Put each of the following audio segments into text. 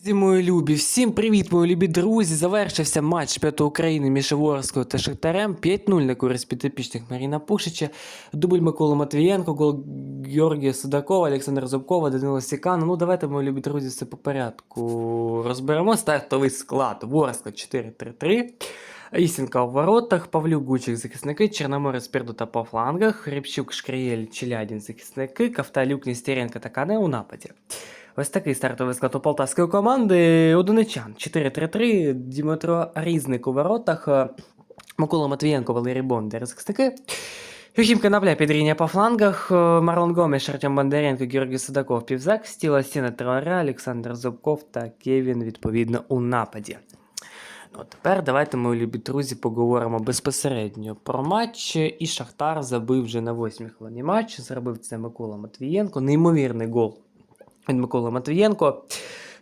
Друзі, мої любі, всім привіт, мої любі друзі. Завершився матч чемпіонату України між Ворською та Шахтарем. 5-0 на користь підопічних Маріна Пушича. Дубль Микола Матвієнко, гол Георгія Судакова, Олександр Зубкова, Данило Сікана. Ну, давайте, мої любі друзі, все по порядку. Розберемо стартовий склад. Ворська 4-3-3. Ісінка у воротах, Павлюк Гучик захисники, Чорноморець Пердута по флангах, Рибчук, Шкриєль, Челядін захисники, Кавталюк, Нестеренко та Кане у нападі. Ось такий стартовий склад у полтавської команди. Одиничан 4-3-3, Дмитро Різник у воротах, Микола Матвієнко, Валерій Бондар захисники. Юхім Конопля підріння по флангах, Марлон Гомеш, Артем Бондаренко, Георгій Садаков, півзак, Стіла Стіна Траура, Олександр Зубков та Кевін, відповідно, у нападі. Ну, тепер давайте, мої любі друзі, поговоримо безпосередньо про матч. І Шахтар забив вже на 8 хвилині матчу. Зробив це Микола Матвієнко. Неймовірний гол від Микола Матвієнко.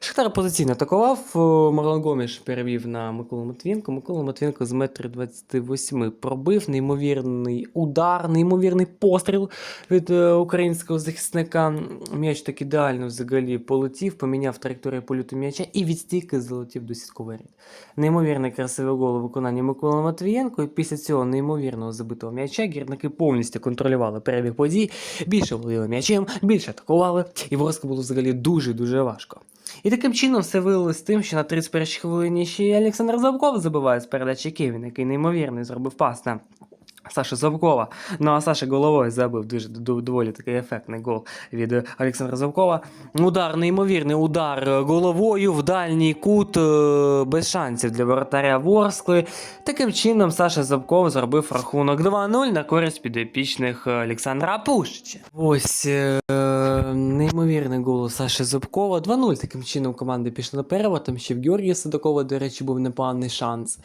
Шахтар позиційно атакував. е, Марлон Гоміш перевів на Миколу Матвієнко. Микола Матвієнко з метр 28 пробив. Неймовірний удар, неймовірний постріл від е, українського захисника. М'яч так ідеально взагалі полетів, поміняв траєкторію польоту м'яча і від стійки залетів до сіткової ряд. Неймовірний красивий гол у виконанні Миколи Матвієнко. І після цього неймовірного забитого м'яча гірники повністю контролювали перебіг подій, більше володіли м'ячем, більше атакували, і ворозка було взагалі дуже-дуже важко. І таким чином все виявилось тим, що на 31-й хвилині ще й Олександр Завков забиває з передачі Кевін, який неймовірний зробив пас на Саша Завкова. Ну а Саша головою забив дуже доволі такий ефектний гол від Олександра Завкова. Удар, неймовірний удар головою в дальній кут е, без шансів для воротаря Ворскли. Таким чином Саша Завков зробив рахунок 2-0 на користь підопічних Олександра Пушича. Ось е, неймовірний гол Саші Зубкова. 2-0. Таким чином команди пішли наперед. Там ще в Георгія Садакова, до речі, був непоганий шанс.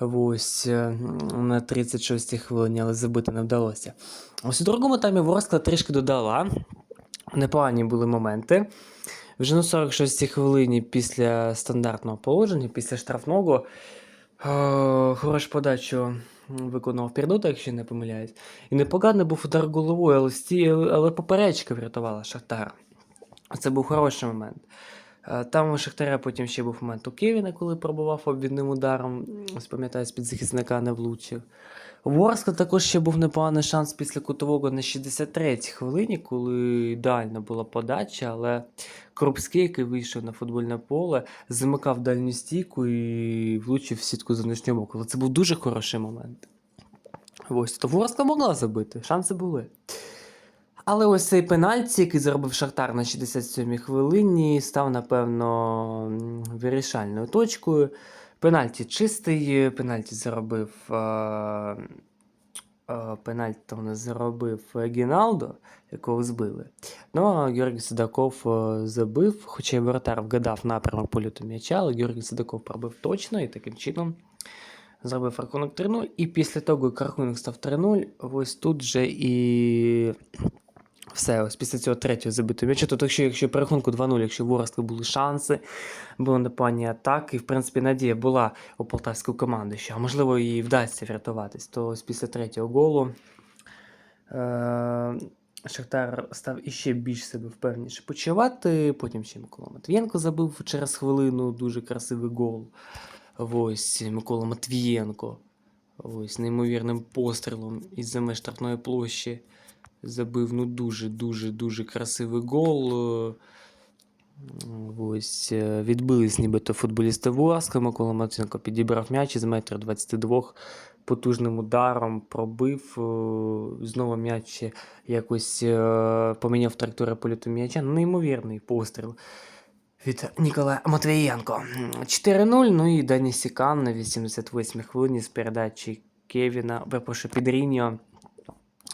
Ось е, на 36-й хвилині, але забити не вдалося. Ось у другому таймі Ворскла трішки додала. Непогані були моменти. Вже на 46-й хвилині після стандартного положення, після штрафного, е, хорошу подачу виконав Пердута, якщо не помиляюсь. І непоганий був удар головою, але, але поперечка врятувала Шахтар. Це був хороший момент. Е, Там у Шахтаря потім ще був момент у Кевіна, коли пробував обвідним ударом. Ось пам'ятаю, з-під захисника не влучив. У Ворскла також ще був непоганий шанс після кутового на 63-й хвилині, коли ідеальна була подача, але Крупський, який вийшов на футбольне поле, замикав дальню стійку і влучив в сітку за нижнього боку. Це був дуже хороший момент. Ось, то Ворскла могла забити, шанси були. Але ось цей пенальті, який заробив Шахтар на 67-й хвилині, став, напевно, вирішальною точкою. Пенальті чистий, пенальті заробив. Е- е, пенальті там не заробив Гіналдо, якого збили. Ну а Георгій Садаков е, забив, хоча й воротар вгадав напрямок польоту м'яча, але Георгій Садаков пробив точно і таким чином зробив рахунок 3-0. І після того, як рахунок став 3-0, ось тут же і все, ось після цього третього забитого м'яча. Тобто, якщо, якщо по рахунку 2-0, якщо в Ворскли були шанси, були непогані атаки, і в принципі надія була у полтавської команди, що можливо їй вдасться врятуватись, то ось після третього голу. Е- Шахтар став іще більш себе впевніше почувати. Потім ще Микола Матвієнко забив через хвилину дуже красивий гол. Ось Микола Матвієнко. Ось неймовірним пострілом із за штрафної площі забив ну дуже дуже дуже красивий гол. Ось е, відбились нібито футболісти Ворска. Микола Матвієнко підібрав м'яч із метра 22 потужним ударом пробив. е, Знову м'яч якось е, поміняв траєкторію польоту м'яча. Неймовірний постріл від Ніколая Матвієнко. 4-0. Ну і Дані Сікан на 88-й хвилині з передачі Кевіна, перепрошую, Підріньо,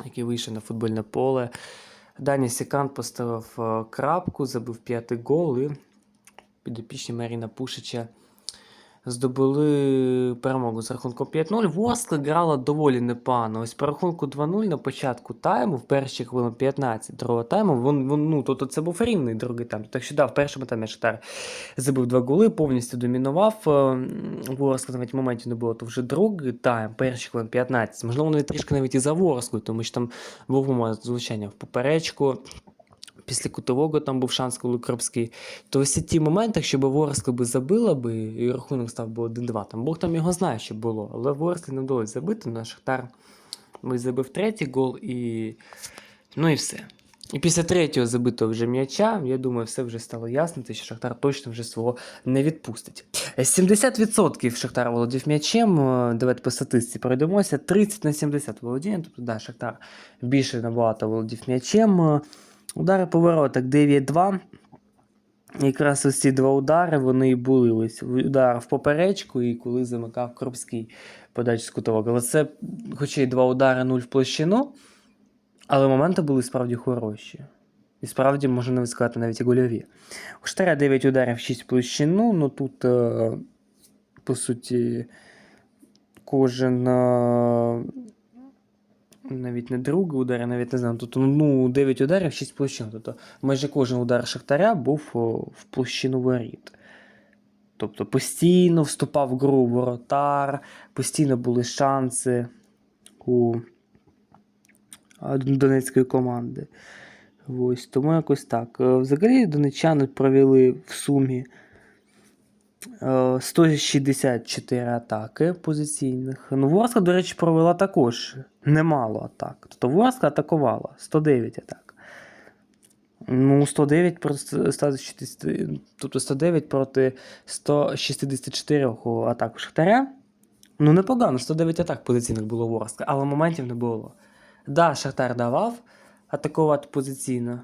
який вийшов на футбольне поле. Дані Сікан поставив е, крапку, забив п'ятий гол і підопічні Маріна Пушича здобули перемогу з рахунком 5-0. Ворскла грала доволі непогано. Ось по рахунку 2-0 на початку тайму, в перші хвилин 15 другого тайму, вон, вон, ну, тобто це був рівний другий тайм. Так що да, в першому таймі Шахтар забив два голи, повністю домінував. Е, Ворскла навіть моментів не було, то вже другий тайм, перші хвилин 15. Можливо, вони трішки навіть і за Ворсклою, тому що там був момент звучання в поперечку. Після кутового там був шанс, коли Кропський. То ось ті моменти, якщо б Ворскла би забила би, і рахунок став би 1-2. Там Бог там його знає, що було. Але Ворсклі не вдалося забити на Шахтар. Ми забив третій гол і. Ну і все. І після третього забитого вже м'яча, я думаю, все вже стало ясно, що Шахтар точно вже свого не відпустить. 70% Шахтар володів м'ячем. е, Давайте по статистиці пройдемося. 30 на 70 володіння. Тобто, да, Шахтар більше набагато володів м'ячем. Е, Удари по воротах 9-2. Якраз ось ці два удари вони і були ось удар в поперечку, і коли замикав Кропський подач з кутового. Але це, хоча й два удари, нуль в площину, але моменти були справді хороші. І справді можна навіть сказати навіть і гольові. У Штаря 9 ударів, 6 в площину, ну тут, е, по суті, кожен. Навіть не другий удар, я навіть не знаю. Тут ну, 9 ударів, 6 площин. Тобто майже кожен удар Шахтаря був в площину воріт. Тобто постійно вступав в гру воротар, постійно були шанси у донецької команди. Ось, тому якось так. Е, Взагалі донечани провели в сумі 164 атаки позиційних. Ну, Ворскла, до речі, провела також немало атак. Тобто Ворскла атакувала 109 атак. Ну, 109 проти 160, тобто 109 проти 164 атак Шахтаря. Ну, непогано, 109 атак позиційних було у Ворскла, але моментів не було. Да, Шахтар давав атакувати позиційно,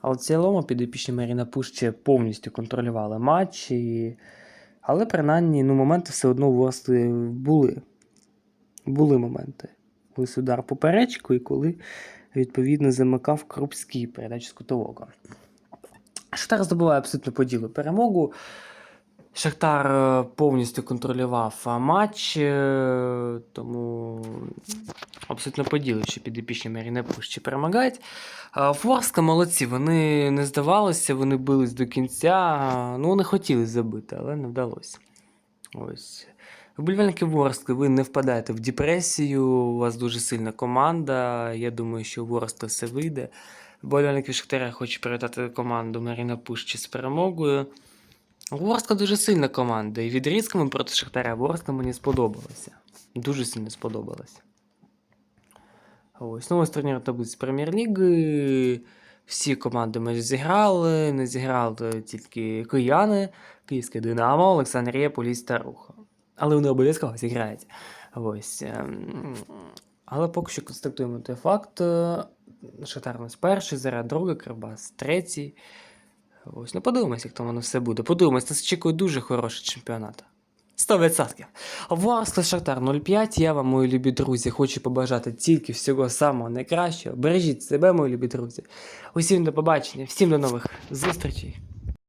але в цілому підопічні Маріна Пущі повністю контролювали матч. І... Але принаймні ну, моменти все одно у вас були. Були моменти. Ось удар поперечку, і коли відповідно замикав Крупський передач з кутового. Штар здобуває абсолютно поділу перемогу. Шахтар е, повністю контролював матч, е, тому абсолютно по ділу, що підопічні Маріна Пущі перемагають. А, Ворска молодці, вони не здавалися, вони бились до кінця. Ну, вони хотіли забити, але не вдалося. Ось. Вболівальники Ворскли, ви не впадаєте в депресію, у вас дуже сильна команда. Я думаю, що у Ворскли все вийде. Вболівальники Шахтаря хочуть привітати команду Маріна Пущі з перемогою. Ворскла дуже сильна команда, і відрізками проти Шахтаря Ворскла мені сподобалося. Дуже сильно сподобалося. Ось, ну ось турнір таблиці Прем'єр-ліги. Всі команди ми зіграли, не зіграли тільки кияни, Київське Динамо, Олександрія, Поліс та Руха. Але вони обов'язково зіграють. Ось. ем, Але поки що констатуємо той факт. Шахтар у нас перший, зараз другий, Кривбас третій. Ось, ну подивимось, як там воно все буде. Подивимось, нас очікує дуже хороший чемпіонат. 100%. Ворскли Шахтар 05. Я вам, мої любі друзі, хочу побажати тільки всього самого найкращого. Бережіть себе, мої любі друзі. Усім до побачення, всім до нових зустрічей.